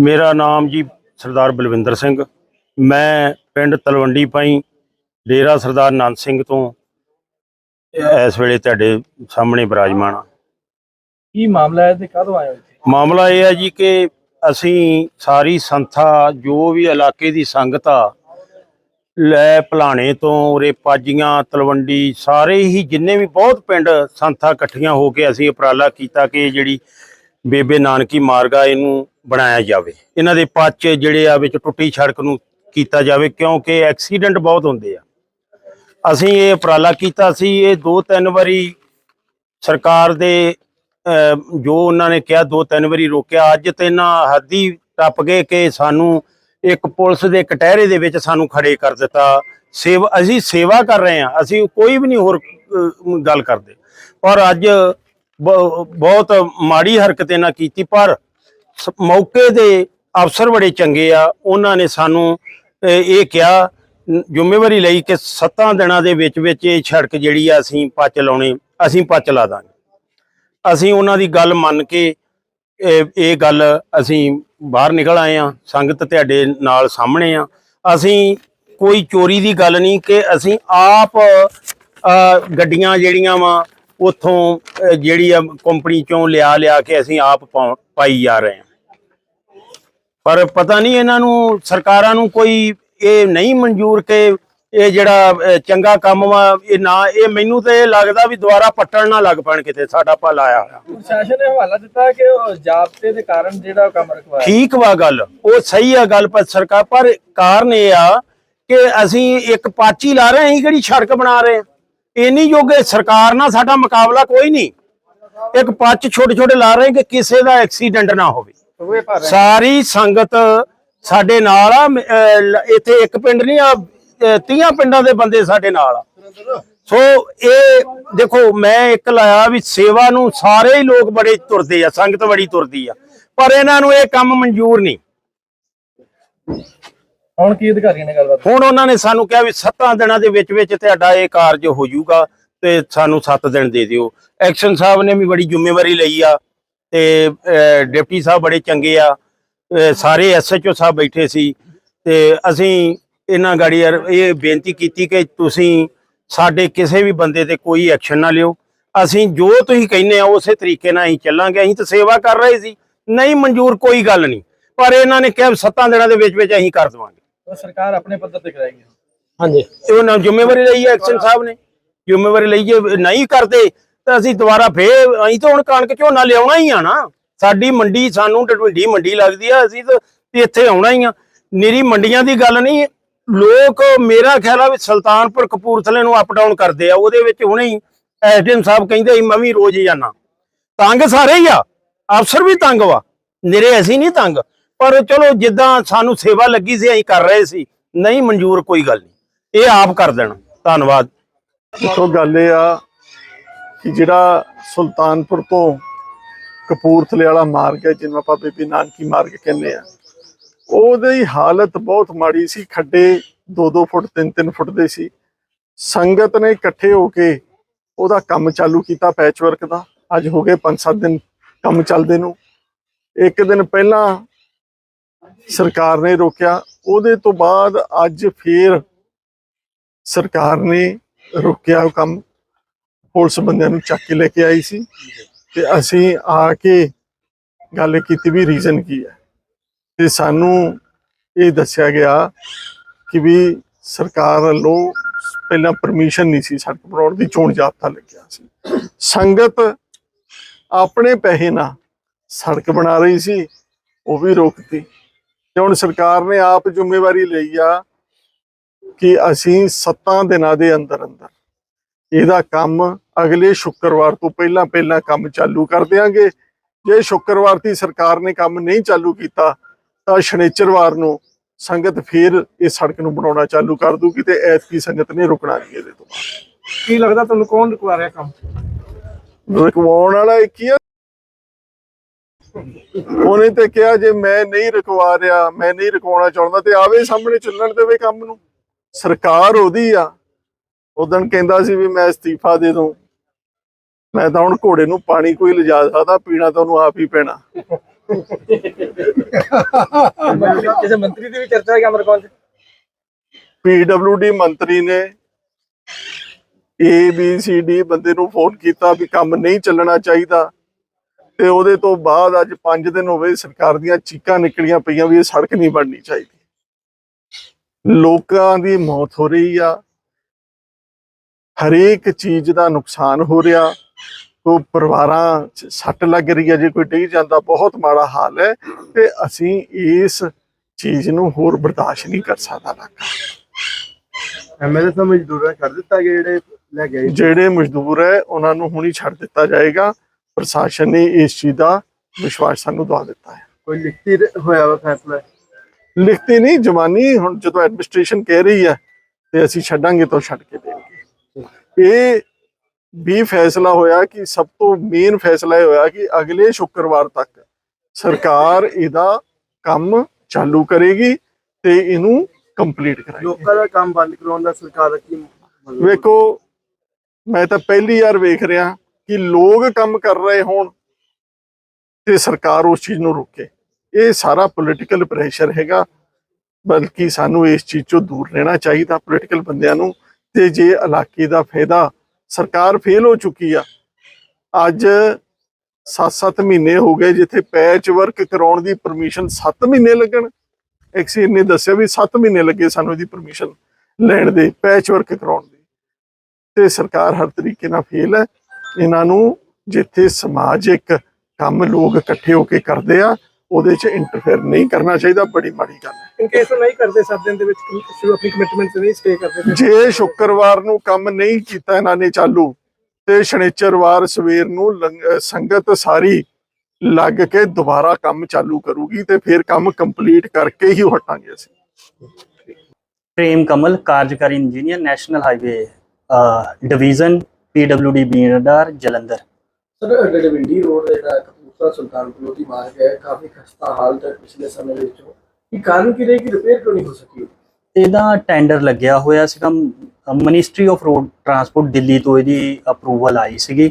ਮੇਰਾ ਨਾਮ ਜੀ ਸਰਦਾਰ ਬਲਵਿੰਦਰ ਸਿੰਘ। ਮੈਂ ਪਿੰਡ ਤਲਵੰਡੀ ਪਾਈ ਡੇਰਾ ਸਰਦਾਰ ਨੰਦ ਸਿੰਘ ਤੋਂ। ਇਸ ਵੇਲੇ ਤੁਹਾਡੇ ਸਾਹਮਣੇ ਬਿਰਾਜਮਾਨ ਹਾਂ। ਕੀ ਮਾਮਲਾ ਹੈ ਤੇ ਕਦੋਂ ਆਏ ਹੋ ਇੱਥੇ? ਮਾਮਲਾ ਇਹ ਹੈ ਜੀ ਕਿ ਅਸੀਂ ਸਾਰੀ ਸੰਥਾ ਜੋ ਵੀ ਇਲਾਕੇ ਦੀ ਸੰਗਤ ਆ ਲੈ ਭਲਾਣੇ ਤੋਂ ਉਰੇ ਪਾਜੀਆਂ ਤਲਵੰਡੀ ਸਾਰੇ ਹੀ ਜਿੰਨੇ ਵੀ ਬਹੁਤ ਪਿੰਡ ਸੰਥਾ ਇਕੱਠੀਆਂ ਹੋ ਕੇ ਅਸੀਂ ਉਪਰਾਲਾ ਕੀਤਾ ਕਿ ਜਿਹੜੀ ਬੇਬੇ ਨਾਨਕੀ ਮਾਰਗਾ ਇਹਨੂੰ ਬਣਾਇਆ ਜਾਵੇ। ਇਹਨਾਂ ਦੇ ਪੱਚ ਜਿਹੜੇ ਆ ਵਿੱਚ ਟੁੱਟੀ ਸੜਕ ਨੂੰ ਕੀਤਾ ਜਾਵੇ ਕਿਉਂਕਿ ਐਕਸੀਡੈਂਟ ਬਹੁਤ ਹੁੰਦੇ ਆ। ਅਸੀਂ ਇਹ ਉਪਰਾਲਾ ਕੀਤਾ ਸੀ ਇਹ ਦੋ ਤਿੰਨ ਵਾਰੀ ਸਰਕਾਰ ਦੇ ਅਹ, ਜੋ ਉਹਨਾਂ ਨੇ ਕਿਹਾ ਦੋ ਤਿੰਨ ਵਾਰੀ ਰੋਕਿਆ। ਅੱਜ ਤੇ ਨਾ ਹੱਦੀ ਟੱਪ ਗਏ ਕਿ ਸਾਨੂੰ ਇੱਕ ਪੁਲਿਸ ਦੇ ਕਟਹਿਰੇ ਦੇ ਵਿੱਚ ਸਾਨੂੰ ਖੜੇ ਕਰ ਦਿੱਤਾ। ਸੇਵਾ ਅਸੀਂ ਸੇਵਾ ਕਰ ਰਹੇ ਹਾਂ ਅਸੀਂ ਕੋਈ ਵੀ ਨਹੀਂ ਹੋਰ ਗੱਲ ਕਰਦੇ। ਪਰ ਅੱਜ ਬਹੁਤ ਮਾੜੀ ਹਰਕਤ ਇਹਨਾਂ ਕੀਤੀ, ਪਰ ਮੌਕੇ ਦੇ ਅਫਸਰ ਬੜੇ ਚੰਗੇ ਆ। ਉਹਨਾਂ ਨੇ ਸਾਨੂੰ ਇਹ ਕਿਹਾ ਜ਼ਿੰਮੇਵਾਰੀ ਲਈ ਕਿ 7 ਦਿਨਾਂ ਦੇ ਵਿੱਚ ਵਿੱਚ ਇਹ ਸੜਕ ਜਿਹੜੀ ਆ, ਅਸੀਂ ਪੱਚ ਲਾਉਣੀ, ਅਸੀਂ ਪੱਚ ਲਾ ਦਾਂਗੇ। ਅਸੀਂ ਉਹਨਾਂ ਦੀ ਗੱਲ ਮੰਨ ਕੇ, ਇਹ ਗੱਲ ਅਸੀਂ ਬਾਹਰ ਨਿਕਲ ਆਏ ਆ ਸੰਗਤ ਤੁਹਾਡੇ ਨਾਲ ਸਾਹਮਣੇ ਆ ਅਸੀਂ ਕੋਈ ਚੋਰੀ ਦੀ ਗੱਲ ਨਹੀਂ ਕਿ ਅਸੀਂ ਆਪ ਗੱਡੀਆਂ ਜਿਹੜੀਆਂ ਵਾ ਉਥੋਂ ਜਿਹੜੀ ਆ ਕੰਪਨੀ ਚੋਂ ਲਿਆ ਲਿਆ ਕੇ ਅਸੀਂ ਆਪ ਪਾਈ ਜਾ ਰਹੇ ਹਾਂ। ਪਰ ਪਤਾ ਨਹੀਂ ਇਹਨਾਂ ਨੂੰ ਸਰਕਾਰਾਂ ਨੂੰ ਕੋਈ ਇਹ ਨਹੀਂ ਮਨਜ਼ੂਰ ਕਿ ਇਹ ਜਿਹੜਾ ਚੰਗਾ ਕੰਮ ਵਾ ਇਹ ਨਾ ਇਹ ਮੈਨੂੰ ਤੇ ਲੱਗਦਾ ਵੀ ਦੁਬਾਰਾ ਪੱਟਣ ਨਾ ਲੱਗ ਪੈਣ ਕਿਤੇ ਸਾਡਾ ਭਲਾ ਆਇਆ ਹੋਇਆ ਪ੍ਰਸ਼ਾਸਨ ਨੇ ਹਵਾਲਾ ਦਿੱਤਾ ਕਿ ਉਹ ਜਾਬਤੇ ਦੇ ਕਾਰਨ ਜਿਹੜਾ ਕੰਮ ਰਖਵਾਇਆ। ਠੀਕ ਵਾ ਗੱਲ ਉਹ ਸਹੀ ਆ ਗੱਲ ਪਰ ਸਰਕਾਰ ਪਰ ਕਾਰਨ ਇਹ ਆ ਕਿ ਅਸੀਂ ਇੱਕ ਪਾਚੀ ਲਾ ਰਹੇ ਹਾਂ ਕਿਹੜੀ ਸੜਕ ਬਣਾ ਰਹੇ ਹਾਂ। ਇੰਨੀ ਜੋਗੇ ਸਰਕਾਰ ਨਾਲ ਸਾਡਾ ਮੁਕਾਬਲਾ ਕੋਈ ਨਹੀਂ। ਇੱਕ ਪੱਚ ਛੋਟੇ ਛੋਟੇ ਲਾ ਰਹੇ ਕਿ ਕਿਸੇ ਦਾ ਐਕਸੀਡੈਂਟ ਨਾ ਹੋਵੇ। ਸਾਰੀ ਸੰਗਤ ਸਾਡੇ ਨਾਲ ਆ ਇੱਥੇ ਇੱਕ ਪਿੰਡ ਨਹੀਂ ਆ 30 ਪਿੰਡਾਂ ਦੇ ਬੰਦੇ ਸਾਡੇ ਨਾਲ ਆ। ਸੋ ਇਹ ਦੇਖੋ ਮੈਂ ਇੱਕ ਲਾਇਆ ਵੀ ਸੇਵਾ ਨੂੰ ਸਾਰੇ ਹੀ ਲੋਕ ਬੜੇ ਤੁਰਦੇ ਆ ਸੰਗਤ ਬੜੀ ਤੁਰਦੀ ਆ। ਪਰ ਇਹਨਾਂ ਨੂੰ ਇਹ ਕੰਮ ਮਨਜ਼ੂਰ ਨਹੀਂ। ਹੁਣ ਕੀ ਅਧਿਕਾਰੀਆਂ ਨੇ ਗੱਲਬਾਤ ਹੁਣ ਉਹਨਾਂ ਨੇ ਸਾਨੂੰ ਕਿਹਾ ਵੀ 7 ਦਿਨਾਂ ਦੇ ਵਿੱਚ ਵਿੱਚ ਤੁਹਾਡਾ ਇਹ ਕਾਰਜ ਹੋ ਜਾਊਗਾ ਤੇ ਸਾਨੂੰ 7 ਦਿਨ ਦੇ ਦਿਓ। ਐਕਸ਼ਨ ਸਾਹਿਬ ਨੇ ਵੀ ਬੜੀ ਜ਼ਿੰਮੇਵਾਰੀ ਲਈ ਆ ਤੇ ਡਿਪਟੀ ਸਾਹਿਬ ਬੜੇ ਚੰਗੇ ਆ। ਅਹ, ਸਾਰੇ ਐਸਐਚਓ ਸਾਹਿਬ ਬੈਠੇ ਸੀ ਤੇ ਅਸੀਂ ਇਹਨਾਂ ਗਾੜੀ ਇਹ ਬੇਨਤੀ ਕੀਤੀ ਕਿ ਤੁਸੀਂ ਸਾਡੇ ਕਿਸੇ ਵੀ ਬੰਦੇ ਤੇ ਕੋਈ ਐਕਸ਼ਨ ਨਾ ਲਿਓ। ਅਸੀਂ ਜੋ ਤੁਸੀਂ ਕਹਿੰਦੇ ਆ ਉਸੇ ਤਰੀਕੇ ਨਾਲ ਅਸੀਂ ਚੱਲਾਂਗੇ ਅਸੀਂ ਤਾਂ ਸੇਵਾ ਕਰ ਰਹੇ ਸੀ। ਨਹੀਂ ਮਨਜ਼ੂਰ ਕੋਈ ਗੱਲ ਨਹੀਂ। ਪਰ ਇਹਨਾਂ ਨੇ ਕਿਹਾ 7 ਦਿਨਾਂ ਦੇ ਵਿੱਚ ਵਿੱਚ ਅਸੀਂ ਕਰ ਦੇਵਾਂਗੇ। ਸਰਕਾਰ ਆਪਣੇ ਪੱਧਰ ਤੇ ਕਰਾਏਗੀ। ਹਾਂਜੀ। ਇਹ ਉਹਨਾਂ ਜ਼ਿੰਮੇਵਾਰੀ ਲਈ ਹੈ ਐਕਸ਼ਨ ਸਾਹਿਬ ਨੇ। ਜ਼ਿੰਮੇਵਾਰੀ ਲਈ ਜੇ ਨਹੀਂ ਕਰਦੇ ਤਾਂ ਅਸੀਂ ਦੁਬਾਰਾ ਫੇਰ ਅਸੀਂ ਤਾਂ ਹੁਣ ਕਣਕ ਝੋਨਾ ਲਿਆਉਣਾ ਹੀ ਆ ਨਾ। ਸਾਡੀ ਮੰਡੀ ਸਾਨੂੰ ਡਡਵੰਡੀ ਮੰਡੀ ਲੱਗਦੀ ਆ ਅਸੀਂ ਤਾਂ ਇੱਥੇ ਆਉਣਾ ਹੀ ਆ। ਨਿਰੀ ਮੰਡੀਆਂ ਦੀ ਗੱਲ ਨਹੀਂ ਲੋਕ ਮੇਰਾ ਖਿਆਲ ਆ ਵੀ ਸੁਲਤਾਨਪੁਰ ਕਪੂਰਥਲੇ ਨੂੰ ਅਪ ਡਾਊਨ ਕਰਦੇ ਆ ਉਹਦੇ ਵਿੱਚ ਹੁਣੇ ਹੀ ਐਸਡੀਐਮ ਸਾਹਿਬ ਕਹਿੰਦੇ ਸੀ ਮੈਂ ਵੀ ਰੋਜ਼ ਹੀ ਜਾਣਾ ਤੰਗ ਸਾਰੇ ਹੀ ਆ ਅਫਸਰ ਵੀ ਤੰਗ ਵਾ। ਨਿਰੇ ਅਸੀਂ ਨਹੀਂ ਤੰਗ। ਪਰ ਚਲੋ ਜਿੱਦਾਂ ਸਾਨੂੰ ਸੇਵਾ ਲੱਗੀ ਸੀ, ਅਸੀਂ ਕਰ ਰਹੇ ਸੀ। ਨਹੀਂ, ਮਨਜ਼ੂਰ ਕੋਈ ਗੱਲ ਨਹੀਂ। ਇਹ ਆਪ ਕਰ ਦੇਣ। ਧੰਨਵਾਦ। ਸੋ ਗੱਲ ਇਹ ਆ ਕਿ ਜਿਹੜਾ ਸੁਲਤਾਨਪੁਰ ਤੋਂ ਕਪੂਰਥਲੇ ਵਾਲਾ ਮਾਰਗ ਹੈ, ਜਿਹਨੂੰ ਆਪਾਂ ਬੀਬੀ ਨਾਨਕੀ ਮਾਰਗ ਕਹਿੰਦੇ ਆ, ਉਹਦੀ ਹਾਲਤ ਬਹੁਤ ਮਾੜੀ ਸੀ। ਖੱਡੇ 2-2 ਫੁੱਟ 3-3 ਫੁੱਟ ਦੇ ਸੀ। ਸੰਗਤ ਨੇ ਇਕੱਠੇ ਹੋ ਕੇ ਉਹਦਾ ਕੰਮ ਚਾਲੂ ਕੀਤਾ ਪੈਚਵਰਕ ਦਾ। ਅੱਜ ਹੋ ਗਏ 5-7 ਦਿਨ ਕੰਮ ਚੱਲਦੇ ਨੂੰ। ਇੱਕ ਦਿਨ ਪਹਿਲਾਂ ਸਰਕਾਰ ਨੇ ਰੋਕਿਆ। ਉਹਦੇ ਤੋਂ ਬਾਅਦ ਅੱਜ ਫੇਰ ਸਰਕਾਰ ਨੇ ਰੋਕਿਆ ਉਹ ਕੰਮ। ਪੁਲਿਸ ਬੰਦਿਆਂ ਨੂੰ ਚੱਕ ਕੇ ਲੈ ਕੇ ਆਈ ਸੀ। ਤੇ ਅਸੀਂ ਆ ਕੇ ਗੱਲ ਕੀਤੀ ਵੀ ਰੀਜ਼ਨ ਕੀ ਹੈ। ਤੇ ਸਾਨੂੰ ਇਹ ਦੱਸਿਆ ਗਿਆ ਕਿ ਵੀ ਸਰਕਾਰ ਵੱਲੋਂ ਪਹਿਲਾਂ ਪਰਮਿਸ਼ਨ ਨਹੀਂ ਸੀ, ਸੜਕ ਬਣਾਉਣ ਦੀ, ਚੋਣ ਜਾਬਤਾ ਲੱਗਿਆ ਸੀ। ਸੰਗਤ ਆਪਣੇ ਪੈਸੇ ਨਾਲ ਸੜਕ ਬਣਾ ਰਹੀ ਸੀ, ਉਹ ਵੀ ਰੋਕਤੀ। ਤੇ ਹੁਣ ਸਰਕਾਰ ਨੇ ਆਪ ਜ਼ਿੰਮੇਵਾਰੀ ਲਈ ਆ ਕਿ ਅਸੀਂ 7 ਦਿਨਾਂ ਦੇ ਅੰਦਰ ਅੰਦਰ ਇਹਦਾ ਕੰਮ ਅਗਲੇ ਸ਼ੁੱਕਰਵਾਰ ਤੋਂ ਪਹਿਲਾਂ ਪਹਿਲਾਂ ਕੰਮ ਚਾਲੂ ਕਰ ਦੇਾਂਗੇ ਜੇ ਸ਼ੁੱਕਰਵਾਰ ਦੀ ਸਰਕਾਰ ਨੇ ਕੰਮ ਨਹੀਂ ਚਾਲੂ ਕੀਤਾ ਤਾਂ ਸ਼ਨੀਚਰਵਾਰ ਨੂੰ ਸੰਗਤ ਫੇਰ ਇਹ ਸੜਕ ਨੂੰ ਬਣਾਉਣਾ ਚਾਲੂ ਕਰ ਦੂਗੀ ਤੇ ਐਤਕੀ ਸੰਗਤ ਨੇ ਰੁਕਣਾ ਨਹੀਂ ਇਹਦੇ ਤੋਂ ਕੀ ਲੱਗਦਾ ਤੁਹਾਨੂੰ ਕੌਣ ਰੁਕਵਾ ਰਿਹਾ ਕੰਮ? ਰੁਕਵਾਉਣ ਵਾਲਾ ਇੱਕ ਹੀ ਆ। ਉਹਨੇ ਤੇ ਕਿਹਾ ਜੇ ਮੈਂ ਨਹੀਂ ਰੁਕਵਾ ਰਿਹਾ ਮੈਂ ਨਹੀਂ ਰੁਕਵਾਉਣਾ ਚਾਹੁੰਦਾ ਤੇ ਆਵੇ ਸਾਹਮਣੇ ਚੱਲਣ ਦੇਵੇ ਕੰਮ ਨੂੰ। ਸਰਕਾਰ ਉਹਦੀ ਆ। ਉਦੋਂ ਕਹਿੰਦਾ ਸੀ ਵੀ ਮੈਂ ਅਸਤੀਫਾ ਦੇ ਦੂੰ। ਮੈਂ ਤਾਂ ਹੁਣ ਘੋੜੇ ਨੂੰ ਪਾਣੀ ਕੋਈ ਲਿਜਾ ਸਕਦਾ ਪੀਣਾ ਤਾਂ ਉਹਨੂੰ ਆਪ ਹੀ ਪੈਣਾ। ਕਿਸੇ ਮੰਤਰੀ ਦੀ ਵੀ ਚਰਚਾ ਹੈ ਪੀਡਬਲਯੂਡੀ ਮੰਤਰੀ ਨੇ ਏ ਬੀ ਸੀ ਡੀ ਬੰਦੇ ਨੂੰ ਫੋਨ ਕੀਤਾ ਵੀ ਕੰਮ ਨਹੀਂ ਚੱਲਣਾ ਚਾਹੀਦਾ। ਤੇ ਉਹਦੇ ਤੋਂ ਬਾਅਦ ਅੱਜ 5 ਦਿਨ ਹੋਵੇ ਸਰਕਾਰ ਦੀਆਂ ਚੀਕਾਂ ਨਿਕਲੀਆਂ ਪਈਆਂ ਵੀ ਇਹ ਸੜਕ ਨਹੀਂ ਬਣਨੀ ਚਾਹੀਦੀ। ਲੋਕਾਂ ਦੀ ਮੌਤ ਹੋ ਰਹੀ ਆ। ਹਰੇਕ ਚੀਜ਼ ਦਾ ਨੁਕਸਾਨ ਹੋ ਰਿਹਾ। ਕੋ ਪਰਿਵਾਰਾਂ 'ਚ ਸੱਟ ਲੱਗ ਰਹੀ ਹੈ ਜੇ ਕੋਈ ਡਿੱਗ ਜਾਂਦਾ ਬਹੁਤ ਮਾੜਾ ਹਾਲ ਹੈ ਤੇ ਅਸੀਂ ਇਸ ਚੀਜ਼ ਨੂੰ ਹੋਰ ਬਰਦਾਸ਼ਤ ਨਹੀਂ ਕਰ ਸਕਦਾ ਇਲਾਕਾ ਐਮਐਲਏ ਸਾਹਿਬ ਮਜ਼ਦੂਰਾਂ ਛੱਡ ਦਿੱਤਾ ਗਿਆ ਜਿਹੜੇ ਲੈ ਗਏ ਜਿਹੜੇ ਮਜ਼ਦੂਰ ਹੈ ਉਹਨਾਂ ਨੂੰ ਹੁਣੀ ਛੱਡ ਦਿੱਤਾ ਜਾਏਗਾ। ਪ੍ਰਸ਼ਾਸਨ ਨੇ ਇਸ ਚੀਜ਼ ਦਾ ਵਿਸ਼ਵਾਸ ਸਾਨੂੰ ਦਵਾ ਦਿੱਤਾ ਹੈ। ਕੋਈ ਲਿਖਤੀ ਹੋਇਆ ਵਾ ਫੈਸਲਾ? ਲਿਖਤੀ ਨਹੀਂ ਜਵਾਨੀ ਹੁਣ ਜਦੋਂ ਐਡਮਿਨਿਸਟ੍ਰੇਸ਼ਨ ਕਹਿ ਰਹੀ ਹੈ ਤੇ ਅਸੀਂ ਛੱਡਾਂਗੇ ਤਾਂ ਛੱਡ ਕੇ ਦੇਣਗੇ। ਇਹ ਵੀ ਫੈਸਲਾ ਹੋਇਆ ਕਿ ਸਭ ਤੋਂ ਮੇਨ ਫੈਸਲਾ ਇਹ ਹੋਇਆ ਕਿ ਅਗਲੇ ਸ਼ੁੱਕਰਵਾਰ ਤੱਕ ਸਰਕਾਰ ਇਹਦਾ ਕੰਮ ਚਾਲੂ ਕਰੇਗੀ ਤੇ ਇਹਨੂੰ ਕੰਪਲੀਟ ਕਰਾਏਗੀ। ਲੋਕਾਂ ਦਾ ਕੰਮ ਬੰਦ ਕਰਾਉਣ ਦਾ ਸਰਕਾਰ ਦਾ ਕੀ? ਵੇਖੋ ਮੈਂ ਤਾਂ ਪਹਿਲੀ ਵਾਰ ਵੇਖ ਰਿਹਾ ਕਿ ਲੋਕ ਕੰਮ ਕਰ ਰਹੇ ਹੋਣ ਤੇ ਸਰਕਾਰ ਉਸ ਚੀਜ਼ ਨੂੰ ਰੋਕੇ। ਇਹ ਸਾਰਾ ਪੋਲਿਟੀਕਲ ਪ੍ਰੈਸ਼ਰ ਹੈਗਾ, ਬਲਕਿ ਸਾਨੂੰ ਇਸ ਚੀਜ਼ ਤੋਂ ਦੂਰ ਰਹਿਣਾ ਚਾਹੀਦਾ ਪੋਲਿਟੀਕਲ ਬੰਦਿਆਂ ਨੂੰ ਤੇ ਜੇ ਇਲਾਕੇ ਦਾ ਫਾਇਦਾ ਸਰਕਾਰ ਫੇਲ ਹੋ ਚੁੱਕੀ ਆ, ਅੱਜ 7-7 ਮਹੀਨੇ ਹੋ ਗਏ ਜਿੱਥੇ ਪੈਚ ਵਰਕ ਕਰਾਉਣ ਦੀ ਪਰਮਿਸ਼ਨ 7 ਮਹੀਨੇ ਲੱਗਣ। ਐਕਸੀਰ ਨੇ ਦੱਸਿਆ ਵੀ 7 ਮਹੀਨੇ ਲੱਗੇ ਸਾਨੂੰ ਇਹਦੀ ਪਰਮਿਸ਼ਨ ਲੈਣ ਦੇ ਪੈਚ ਵਰਕ ਕਰਾਉਣ ਦੀ। ਤੇ ਸਰਕਾਰ ਹਰ ਤਰੀਕੇ ਨਾਲ ਫੇਲ ਹੈ। ਇਹਨਾਂ ਨੂੰ ਜਿੱਥੇ ਸਮਾਜਿਕ ਕੰਮ ਲੋਕ ਇਕੱਠੇ ਹੋ ਕੇ ਕਰਦੇ ਆ ਉਹਦੇ 'ਚ ਇੰਟਰਫੇਅਰ ਨਹੀਂ ਕਰਨਾ ਚਾਹੀਦਾ ਬੜੀ ਮਾੜੀ ਗੱਲ ਹੈ। ਇਨ ਕੇਸ ਨਹੀਂ ਕਰਦੇ ਸੱਤ ਦਿਨ ਦੇ ਵਿੱਚ ਸ਼ੁਰੂ ਆਪਣੀ ਕਮਿਟਮੈਂਟ ਨਹੀਂ ਸਟੇ ਕਰਦੇ ਜੇ ਸ਼ੁੱਕਰਵਾਰ ਨੂੰ ਕੰਮ ਨਹੀਂ ਕੀਤਾ ਇਹਨਾਂ ਨੇ ਚਾਲੂ ਤੇ ਸ਼ਨੀਚਰਵਾਰ ਸਵੇਰ ਨੂੰ ਸੰਗਤ ਸਾਰੀ ਲੱਗ ਕੇ ਦੁਬਾਰਾ ਕੰਮ ਚਾਲੂ ਕਰੂਗੀ ਤੇ ਫਿਰ ਕੰਮ ਕੰਪਲੀਟ ਕਰਕੇ ਹੀ ਹਟਾਂਗੇ ਅਸੀਂ। ਪ੍ਰੇਮ ਕਮਲ ਕਾਰਜਕਾਰੀ engineer national highway division PWD ਬੀਨਡਰ Jalandhar. Sir Dadwindi road ਜਿਹੜਾ ਕਪੂਰਥਲਾ ਸੁਲਤਾਨਪੁਰ ਦੀ ਮਾਰਗ ਹੈ ਕਾਫੀ ਖਸਤਾ ਹਾਲਤ ਹੈ ਪਿਛਲੇ ਸਮੇਂ ਦੇ ਵਿੱਚੋਂ ਇਹ ਕਾਰਨ ਕੀ ਰਹੀ ਕਿ ਰਿਪੇਅਰ ਕਿਉਂ ਨਹੀਂ ਹੋ ਸਕੀ? ਇਹਦਾ ਟੈਂਡਰ ਲੱਗਿਆ ਹੋਇਆ ਸੀਗਾ। Ministry of road transport Delhi ਤੋਂ ਇਹਦੀ ਅਪਰੂਵਲ ਆਈ ਸੀਗੀ।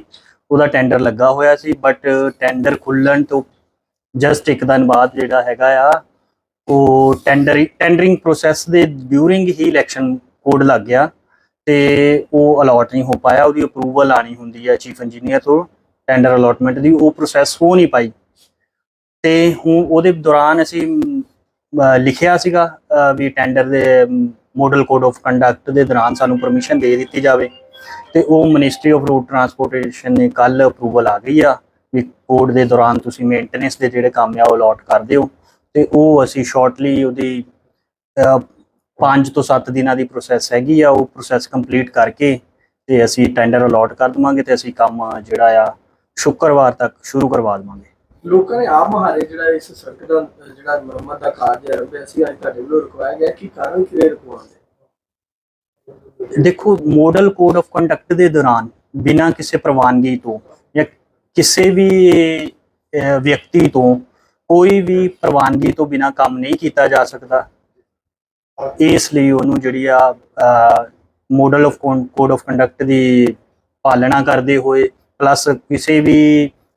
ਉਹਦਾ ਟੈਂਡਰ ਲੱਗਾ ਹੋਇਆ ਸੀ ਬਟ ਟੈਂਡਰ ਖੁੱਲਣ ਤੋਂ ਜਸਟ ਇੱਕ ਦਿਨ ਬਾਅਦ ਜਿਹੜਾ ਹੈਗਾ ਆ ਉਹ ਟੈਂਡਰ ਟੈਂਡਰਿੰਗ ਪ੍ਰੋਸੈਸ ਦੇ ਡਿਊਰਿੰਗ ਹੀ ਇਲੈਕਸ਼ਨ ਕੋਡ ਲੱਗ ਗਿਆ। ਤੇ ਉਹ ਅਲਾਟ ਨਹੀਂ ਹੋ ਪਾਇਆ, ਉਹਦੀ ਅਪਰੂਵਲ ਆਣੀ ਹੁੰਦੀ ਹੈ ਚੀਫ ਇੰਜੀਨੀਅਰ ਤੋਂ ਟੈਂਡਰ ਅਲਾਟਮੈਂਟ ਦੀ, ਉਹ ਪ੍ਰੋਸੈਸ ਹੋ ਨਹੀਂ ਪਾਈ। ਤੇ ਹੁਣ ਉਹਦੇ ਦੌਰਾਨ ਅਸੀਂ ਲਿਖਿਆ ਸੀਗਾ ਵੀ ਟੈਂਡਰ ਦੇ ਮਾਡਲ ਕੋਡ ਆਫ ਕੰਡਕਟ ਦੇ ਦੌਰਾਨ ਸਾਨੂੰ ਪਰਮਿਸ਼ਨ ਦੇ ਦਿੱਤੀ ਜਾਵੇ। ਤੇ ਉਹ ਮਿਨਿਸਟਰੀ ਆਫ ਰੋਡ ਟਰਾਂਸਪੋਰਟੇਸ਼ਨ ਨੇ ਕੱਲ ਅਪਰੂਵਲ ਆ ਗਈ ਆ, ਵੀ ਕੋਡ ਦੇ ਦੌਰਾਨ ਤੁਸੀਂ ਮੇਨਟੇਨੈਂਸ ਦੇ ਜਿਹੜੇ ਕੰਮ ਆ, ਉਹ ਅਲਾਟ ਕਰ ਦਿਓ। ਤੇ ਉਹ ਅਸੀਂ ਸ਼ਾਰਟਲੀ ਉਹਦੀ 5 ਤੋਂ 7 ਦਿਨਾਂ ਦੀ ਪ੍ਰੋਸੈਸ ਹੈਗੀ ਆ ਉਹ ਪ੍ਰੋਸੈਸ ਕੰਪਲੀਟ ਕਰਕੇ ਤੇ ਅਸੀਂ ਟੈਂਡਰ ਅਲਾਟ ਕਰ ਦਵਾਂਗੇ ਤੇ ਅਸੀਂ ਕੰਮ ਜਿਹੜਾ ਆ ਸ਼ੁੱਕਰਵਾਰ ਤੱਕ ਸ਼ੁਰੂ ਕਰਵਾ ਦਵਾਂਗੇ। ਲੋਕਾਂ ਨੇ ਆਪ ਮਹਾਰੇ ਜਿਹੜਾ ਇਸ ਸੜਕ ਦਾ ਜਿਹੜਾ ਮੁਰੰਮਤ ਦਾ ਕਾਰਜ ਆਰੰਭਿਆ ਸੀ ਅੱਜ ਤੁਹਾਡੇ ਵੱਲੋਂ ਰੁਕਵਾਇਆ ਗਿਆ ਕੀ ਕਾਰਨ ਕੀ ਰਹੇ ਰੁਕਵਾਉਣ ਦੇ ਦੇਖੋ ਮਾਡਲ ਕੋਡ ਆਫ ਕੰਡਕਟ ਦੇ ਦੌਰਾਨ ਬਿਨਾਂ ਕਿਸੇ ਪ੍ਰਵਾਨਗੀ ਤੋਂ ਜਾਂ ਕਿਸੇ ਵੀ ਵਿਅਕਤੀ ਤੋਂ ਕੋਈ ਵੀ ਪ੍ਰਵਾਨਗੀ ਤੋਂ ਬਿਨਾਂ ਕੰਮ ਨਹੀਂ ਕੀਤਾ ਜਾ ਸਕਦਾ। ਇਸ ਲਈ ਉਹਨੂੰ ਜਿਹੜੀ ਆ model of code of conduct ਦੀ ਪਾਲਣਾ ਕਰਦੇ ਹੋਏ ਪਲੱਸ ਕਿਸੇ ਵੀ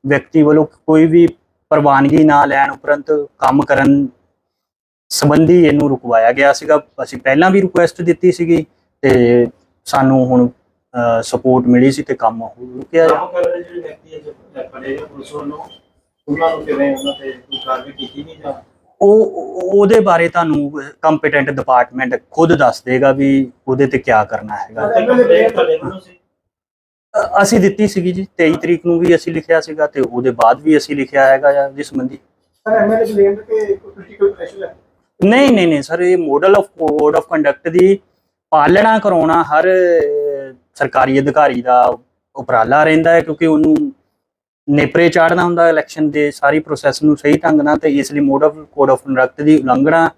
ਵਿਅਕਤੀ ਵੱਲੋਂ ਕੋਈ ਵੀ ਪ੍ਰਵਾਨਗੀ ਨਾ ਲੈਣ ਉਪਰੰਤ ਕੰਮ ਕਰਨ ਸੰਬੰਧੀ ਇਹਨੂੰ ਰੁਕਵਾਇਆ ਗਿਆ ਸੀਗਾ। ਅਸੀਂ ਪਹਿਲਾਂ ਵੀ ਰਿਕੁਐਸਟ ਦਿੱਤੀ ਸੀਗੀ ਤੇ ਸਾਨੂੰ ਹੁਣ ਸਪੋਰਟ ਮਿਲੀ ਸੀ ਤੇ ਕੰਮ ਰੁਕਿਆ ਆ। ਕਰ ਰਹੇ ਜਿਹੜੇ ਵਿਅਕਤੀ ਅੱਜ ਪੜੇ ਪੁਲਿਸ ਵੱਲੋਂ, ਉਹਨਾਂ ਨੂੰ ਕਿਵੇਂ ਉਹਨਾਂ ਤੇ ਕੋਈ ਕਾਰਵਾਈ ਕੀਤੀ ਨਹੀਂ ਜਾ ਉਹ ਉਹ- ਉਹਦੇ ਬਾਰੇ ਤੁਹਾਨੂੰ ਕੰਪੀਟੈਂਟ ਡਿਪਾਰਟਮੈਂਟ ਖੁਦ ਦੱਸ ਦੇਗਾ ਵੀ ਉਹਦੇ ਤੇ ਕੀ ਕਰਨਾ ਹੈਗਾ। ਅ- ਅਸੀਂ ਦਿੱਤੀ ਸੀਗੀ ਜੀ 23 ਤਰੀਕ ਨੂੰ ਵੀ ਅਸੀਂ ਲਿਖਿਆ ਸੀਗਾ ਤੇ ਉਹਦੇ ਬਾਅਦ ਵੀ ਅਸੀਂ ਲਿਖਿਆ ਹੈਗਾ ਆ ਜਿਸ ਸੰਬੰਧੀ। ਸਰ ਐਮਐਲਏ ਕਲੇਮ ਕਿ ਪੋਲੀਟੀਕਲ ਪ੍ਰੈਸ਼ਰ ਹੈ? ਨਹੀਂ ਨਹੀਂ ਨਹੀਂ ਸਰ ਇਹ model of code of conduct ਦੀ ਪਾਲਣਾ ਕਰਾਉਣਾ ਹਰ ਅਹ, ਸਰਕਾਰੀ ਅਧਿਕਾਰੀ ਦਾ ਉਪਰਾਲਾ ਰਹਿੰਦਾ ਹੈ ਕਿਉਂਕਿ ਉਹਨੂੰ ਨੇਪਰੇ ਚਾੜਨਾ ਹੁੰਦਾ ਇਲੈਕਸ਼ਨ ਦੇ ਸਾਰੀ ਪ੍ਰੋਸੈਸ ਨੂੰ ਸਹੀ ਢੰਗ ਨਾਲ ਤੇ ਇਸ ਲਈ ਮਾਡਲ ਕੋਡ ਆਫ ਕੰਡਕਟ ਦੀ ਉਲੰਘਣਾ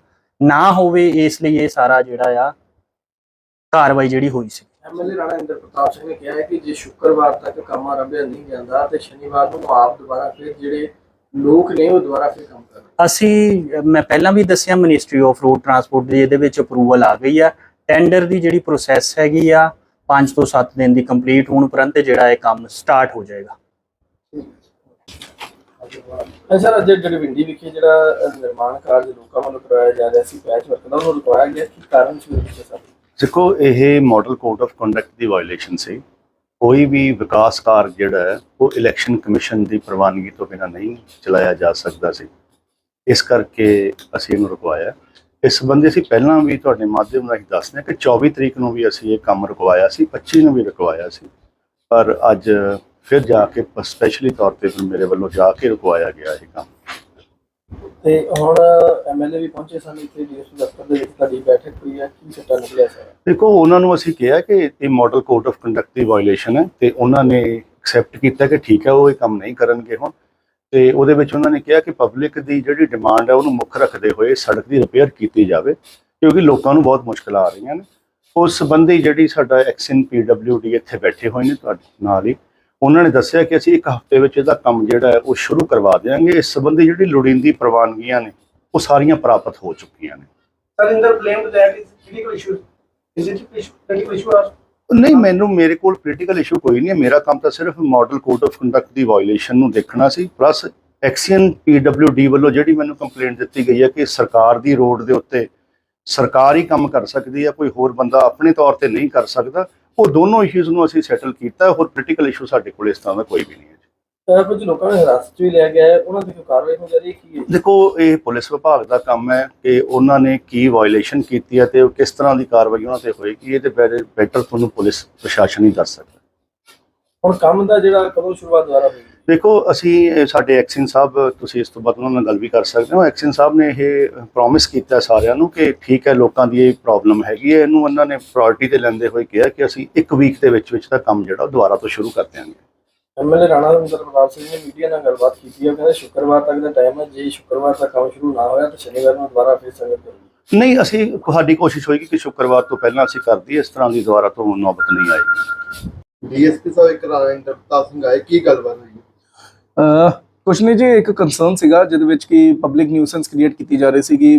ਨਾ ਹੋਵੇ ਇਸ ਲਈ ਇਹ ਸਾਰਾ ਜਿਹੜਾ ਆ ਕਾਰਵਾਈ ਜਿਹੜੀ ਹੋਈ ਸੀ। ਐਮਐਲਏ ਰਾਣਾ ਇੰਦਰ ਪ੍ਰਤਾਪ ਸਿੰਘ ਨੇ ਕਿਹਾ ਹੈ ਕਿ ਜੇ ਸ਼ੁੱਕਰਵਾਰ ਤੱਕ ਕੰਮ ਆਰੰਭਿਆ ਨਹੀਂ ਜਾਂਦਾ ਤੇ ਸ਼ਨੀਵਾਰ ਨੂੰ ਆਪ ਦੁਬਾਰਾ ਫਿਰ ਜਿਹੜੇ ਲੋਕ ਨੇ ਉਹ ਦੁਬਾਰਾ ਫਿਰ ਕੰਮ ਕਰਨ। ਅਸੀਂ ਮੈਂ ਪਹਿਲਾਂ ਵੀ ਦੱਸਿਆ ਮਿਨਿਸਟਰੀ ਆਫ ਰੋਡ ਟਰਾਂਸਪੋਰਟ ਦੀ ਇਹਦੇ ਵਿੱਚ ਅਪਰੂਵਲ ਆ ਗਈ ਆ। ਟੈਂਡਰ ਦੀ ਜਿਹੜੀ ਪ੍ਰੋਸੈਸ ਹੈਗੀ ਆ 5 ਤੋਂ 7 ਦਿਨ ਦੀ ਕੰਪਲੀਟ ਹੋਣ ਉਪਰੰਤ ਜਿਹੜਾ ਇਹ ਕੰਮ ਸਟਾਰਟ ਹੋ ਜਾਏਗਾ। ਹਾਂ ਸਰ, ਅੱਜ ਜੜਵਿੰਡੀ ਵਿਖੇ ਜਿਹੜਾ ਨਿਰਮਾਣ ਕਾਰਜ ਲੋਕਾਂ ਵੱਲੋਂ ਕਰਵਾਇਆ ਜਾ ਰਿਹਾ ਸੀ ਪੈਚ ਵਰਕ ਦਾ, ਉਹਨੂੰ ਰੁਕਵਾਇਆ ਗਿਆ, ਕੀ ਕਾਰਨ ਸੀ ਉਹਦੇ ਸਰ? ਦੇਖੋ, ਇਹ ਮਾਡਲ ਕੋਡ ਆਫ ਕੰਡਕਟ ਦੀ ਵਾਇਲੇਸ਼ਨ ਸੀ। ਕੋਈ ਵੀ ਵਿਕਾਸ ਕਾਰਜ ਜਿਹੜਾ ਹੈ, ਉਹ ਇਲੈਕਸ਼ਨ ਕਮਿਸ਼ਨ ਦੀ ਪ੍ਰਵਾਨਗੀ ਤੋਂ ਬਿਨਾਂ ਨਹੀਂ ਚਲਾਇਆ ਜਾ ਸਕਦਾ ਸੀ। ਇਸ ਕਰਕੇ ਅਸੀਂ ਇਹਨੂੰ ਰੁਕਵਾਇਆ। ਇਸ ਸੰਬੰਧੀ ਅਸੀਂ ਪਹਿਲਾਂ ਵੀ ਤੁਹਾਡੇ ਮਾਧਿਅਮ ਰਾਹੀਂ ਦੱਸਦੇ ਹਾਂ ਕਿ 24 ਤਰੀਕ ਨੂੰ ਵੀ ਅਸੀਂ ਇਹ ਕੰਮ ਰੁਕਵਾਇਆ ਸੀ 25 ਨੂੰ ਵੀ ਰੁਕਵਾਇਆ ਸੀ। ਪਰ ਅੱਜ ਫਿਰ ਜਾ ਕੇ ਸਪੈਸ਼ਲੀ ਤੌਰ ਤੇ ਫਿਰ ਮੇਰੇ ਵੱਲੋਂ ਜਾ ਕੇ ਰੁਕਵਾਇਆ ਗਿਆ ਇਹ ਕੰਮ। ਤੇ ਹੁਣ ਐਮਐਲਏ ਵੀ ਪਹੁੰਚੇ ਸਨ ਇੱਥੇ ਡੀਐਸਪੀ ਦਫ਼ਤਰ ਦੇ ਵਿੱਚ ਤੁਹਾਡੀ ਬੈਠਕ ਹੋਈ ਹੈ ਕੀ ਸੱਟਾ ਨਿਕਲਿਆ ਸਰ? ਦੇਖੋ ਉਹਨਾਂ ਨੂੰ ਅਸੀਂ ਕਿਹਾ ਕਿ ਇਹ ਮਾਡਲ ਕੋਡ ਆਫ ਕੰਡਕਟ ਦੀ ਵਾਇਓਲੇਸ਼ਨ ਹੈ ਤੇ ਉਹਨਾਂ ਨੇ ਐਕਸੈਪਟ ਕੀਤਾ ਕਿ ਠੀਕ ਹੈ ਉਹ ਇਹ ਕੰਮ ਨਹੀਂ ਕਰਨਗੇ ਹੁਣ। ਤੇ ਉਹਦੇ ਵਿੱਚ ਉਹਨਾਂ ਨੇ ਕਿਹਾ ਕਿ ਪਬਲਿਕ ਦੀ ਜਿਹੜੀ ਡਿਮਾਂਡ ਹੈ ਉਹਨੂੰ ਮੁੱਖ ਰੱਖਦੇ ਹੋਏ ਸੜਕ ਦੀ ਰਿਪੇਅਰ ਕੀਤੀ ਜਾਵੇ ਕਿਉਂਕਿ ਲੋਕਾਂ ਨੂੰ ਬਹੁਤ ਮੁਸ਼ਕਲਾਂ ਆ ਰਹੀਆਂ ਨੇ। ਉਸ ਸੰਬੰਧੀ ਜਿਹੜੀ ਸਾਡਾ ਐਕਸ਼ਨ ਪੀਡਬਲਯੂਡੀ ਇੱਥੇ ਬੈਠੇ ਹੋਏ ਨੇ ਤੁਹਾਡੇ ਨਾਲ ਹੀ ਉਹਨਾਂ ਨੇ ਦੱਸਿਆ ਕਿ ਅਸੀਂ ਇੱਕ ਹਫ਼ਤੇ ਵਿੱਚ ਇਹਦਾ ਕੰਮ ਜਿਹੜਾ ਹੈ ਉਹ ਸ਼ੁਰੂ ਕਰਵਾ ਦੇਵਾਂਗੇ ਇਸ ਸੰਬੰਧੀ ਜਿਹੜੀ ਲੋੜੀਂਦੀ ਪ੍ਰਵਾਨਗੀਆਂ ਨੇ ਉਹ ਸਾਰੀਆਂ ਪ੍ਰਾਪਤ ਹੋ ਚੁੱਕੀਆਂ ਨੇ the claim that is critical issue. Is it issue, critical issue or? ਨਹੀਂ ਮੈਨੂੰ ਮੇਰੇ ਕੋਲ ਪੋਲੀਟੀਕਲ ਇਸ਼ੂ ਕੋਈ ਨਹੀਂ ਹੈ ਮੇਰਾ ਕੰਮ ਤਾਂ ਸਿਰਫ ਮਾਡਲ ਕੋਡ ਆਫ ਕੰਡਕਟ ਦੀ ਵਾਇਓਲੇਸ਼ਨ ਨੂੰ ਦੇਖਣਾ ਸੀ ਪਲੱਸ ਐਕਸੀਅਨ ਪੀਡਬਲਯੂਡੀ ਵੱਲੋਂ ਜਿਹੜੀ ਮੈਨੂੰ ਕੰਪਲੇਂਟ ਦਿੱਤੀ ਗਈ ਹੈ ਕਿ ਸਰਕਾਰ ਦੀ ਰੋਡ ਦੇ ਉੱਤੇ ਸਰਕਾਰ ਹੀ ਕੰਮ ਕਰ ਸਕਦੀ ਹੈ ਕੋਈ ਹੋਰ ਬੰਦਾ ਆਪਣੇ ਤੌਰ ਤੇ ਨਹੀਂ ਕਰ ਸਕਦਾ ਉਹ ਦੋਨੋਂ ਇਸ਼ੂਜ਼ ਨੂੰ ਅਸੀਂ ਸੈਟਲ ਕੀਤਾ ਹੋਰ ਪੋਲੀਟੀਕਲ ਇਸ਼ੂ ਸਾਡੇ ਕੋਲ ਇਸ ਤਰ੍ਹਾਂ ਦਾ ਕੋਈ ਵੀ ਨਹੀਂ ਹੈ ਕੁਝ ਲੋਕਾਂ ਨੂੰ ਹਿਰਾਸਤ ਵੀ ਲਿਆ ਗਿਆ ਹੈ ਉਹਨਾਂ ਦੀ ਕੋਈ ਕਾਰਵਾਈ ਹੋ ਜਾ ਰਹੀ ਕੀ ਹੈ ਦੇਖੋ ਇਹ ਪੁਲਿਸ ਵਿਭਾਗ ਦਾ ਕੰਮ ਹੈ ਕਿ ਉਹਨਾਂ ਨੇ ਕੀ ਵਾਇਓਲੇਸ਼ਨ ਕੀਤੀ ਹੈ ਤੇ ਉਹ ਕਿਸ ਤਰ੍ਹਾਂ ਦੀ ਕਾਰਵਾਈ ਉਹਨਾਂ ਤੇ ਹੋਏਗੀ ਇਹ ਤੇ ਬੈਟਰ ਤੁਹਾਨੂੰ ਪੁਲਿਸ ਪ੍ਰਸ਼ਾਸਨ ਹੀ ਦੱਸ ਸਕਦਾ। ਹੁਣ ਕੰਮ ਦਾ ਜਿਹੜਾ ਕਦੋਂ ਸ਼ੁਰੂਆਤ ਦੁਆਰਾ ਹੋਈ ਦੇਖੋ ਅਸੀਂ ਸਾਡੇ ਐਕਸ਼ਨ ਸਾਹਿਬ ਤੁਸੀਂ ਇਸ ਤੋਂ ਬਾਅਦ ਉਹਨਾਂ ਨਾਲ ਗੱਲ ਵੀ ਕਰ ਸਕਦੇ ਹੋ। ਐਕਸ਼ਨ ਸਾਹਿਬ ਨੇ ਇਹ ਪ੍ਰੋਮਿਸ ਕੀਤਾ ਸਾਰਿਆਂ ਨੂੰ ਕਿ ਠੀਕ ਹੈ ਲੋਕਾਂ ਦੀ ਇਹ ਪ੍ਰੋਬਲਮ ਹੈਗੀ ਹੈ। ਇਹਨੂੰ ਉਹਨਾਂ ਨੇ ਪ੍ਰਾਇੋਰਟੀ ਤੇ ਲੈਂਦੇ ਹੋਏ ਕਿਹਾ ਕਿ ਅਸੀਂ ਇੱਕ ਵੀਕ ਦੇ ਵਿੱਚ ਵਿੱਚ ਦਾ ਕੰਮ ਜਿਹੜਾ ਉਹ ਦੁਬਾਰਾ ਤੋਂ ਸ਼ੁਰੂ ਕਰ ਦਿਆਂਗੇ। ਐਮਐਲਏ ਰਾਣਾ ਰਵਿੰਦਰ ਪ੍ਰਤਾਪ ਸਿੰਘ ਨੇ ਮੀਡੀਆ ਨਾਲ ਗੱਲਬਾਤ ਕੀਤੀ ਹੈ। ਉਹ ਕਹਿੰਦੇ ਸ਼ੁੱਕਰਵਾਰ ਤੱਕ ਦਾ ਟਾਈਮ ਹੈ। ਜੇ ਸ਼ੁੱਕਰਵਾਰ ਤੱਕ ਕੰਮ ਸ਼ੁਰੂ ਨਾ ਹੋਇਆ ਤਾਂ ਸ਼ਨੀਵਾਰ ਨੂੰ ਦੁਬਾਰਾ ਫਿਰ ਸੰਗਤ ਕਰੂਗੀ ਨਹੀਂ ਅਸੀਂ ਸਾਡੀ ਕੋਸ਼ਿਸ਼ ਹੋਏਗੀ ਕਿ ਸ਼ੁੱਕਰਵਾਰ ਤੋਂ ਪਹਿਲਾਂ ਅਸੀਂ ਕਰ ਦਈਏ। ਇਸ ਤਰ੍ਹਾਂ ਦੀ ਦੁਬਾਰਾ ਤੋਂ ਨੌਬਤ ਨਹੀਂ ਆਏਗੀ। ਡੀਐਸਪੀ ਸਾਹਿਬ ਇੱਕ ਰਾਜਿੰਦਰ ਪ੍ਰਤਾਪ ਸਿੰਘ ਆਏ। ਕੀ ਗੱਲਬਾਤ ਹੋਈ? ਕੁਛ ਨਹੀਂ ਜੀ ਇੱਕ ਕੰਸਰਨ ਸੀਗਾ ਜਿਹਦੇ ਵਿੱਚ ਕਿ ਪਬਲਿਕ ਨਿਊਸੈਂਸ ਕ੍ਰੀਏਟ ਕੀਤੀ ਜਾ ਰਹੀ ਸੀਗੀ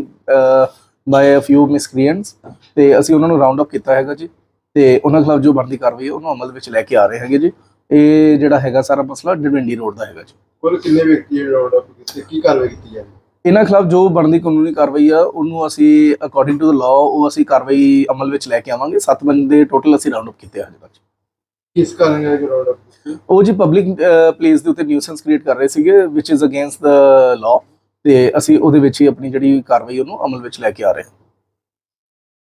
ਬਾਈ ਅ ਫਿਊ ਮਿਸਕ੍ਰੀਐਂਟਸ ਤੇ ਅਸੀਂ ਉਹਨਾਂ ਨੂੰ ਰਾਉਂਡ ਅਪ ਕੀਤਾ ਹੈਗਾ ਜੀ ਤੇ ਉਹਨਾਂ ਖਿਲਾਫ ਜੋ ਬਣਦੀ ਕਾਰਵਾਈ ਹੈ ਉਹਨੂੰ ਅਮਲ ਵਿੱਚ ਲੈ ਕੇ ਆ ਰਹੇ ਹੈਗੇ ਜੀ। ਇਹ ਜਿਹੜਾ ਹੈਗਾ ਸਾਰਾ ਮਸਲਾ ਡਿਵੈਂਡੀ ਰੋਡ ਦਾ ਹੈਗਾ ਜੀ। ਕੁੱਲ ਕਿੰਨੇ ਵਿਅਕਤੀ ਰੌਂਡ ਅਪ ਕੀਤੇ? ਕੀ ਕਾਰਵਾਈ ਕੀਤੀ ਜਾਵੇ ਇਹਨਾਂ ਖਿਲਾਫ ਜੋ ਬਣਦੀ ਕਾਨੂੰਨੀ ਕਾਰਵਾਈ ਆ ਉਹਨੂੰ ਅਸੀਂ ਅਕੋਰਡਿੰਗ ਟੂ ਦ ਲਾਅ ਉਹ ਅਸੀਂ ਕਾਰਵਾਈ ਅਮਲ ਵਿੱਚ ਲੈ ਕੇ ਆਵਾਂਗੇ। ਸੱਤ ਬੰਦੇ ਟੋਟਲ ਅਸੀਂ ਰਾਉਂਡ ਅਪ ਕੀਤੇ ਹਜੇ ਤੱਕ। ਕਿਸ ਕਾਰਨ ਹੈ ਕਿ ਉਹ ਜੀ ਪਬਲਿਕ ਪਲੇਸ ਦੇ ਉੱਤੇ ਨਿਊਸੈਂਸ ਕ੍ਰੀਏਟ ਕਰ ਰਹੇ ਸੀਗੇ which is against the law ਤੇ ਅਸੀਂ ਉਹਦੇ ਵਿੱਚ ਹੀ ਆਪਣੀ ਜਿਹੜੀ ਕਾਰਵਾਈ ਉਹਨੂੰ ਅਮਲ ਵਿੱਚ ਲੈ ਕੇ ਆ ਰਹੇ ਹਾਂ।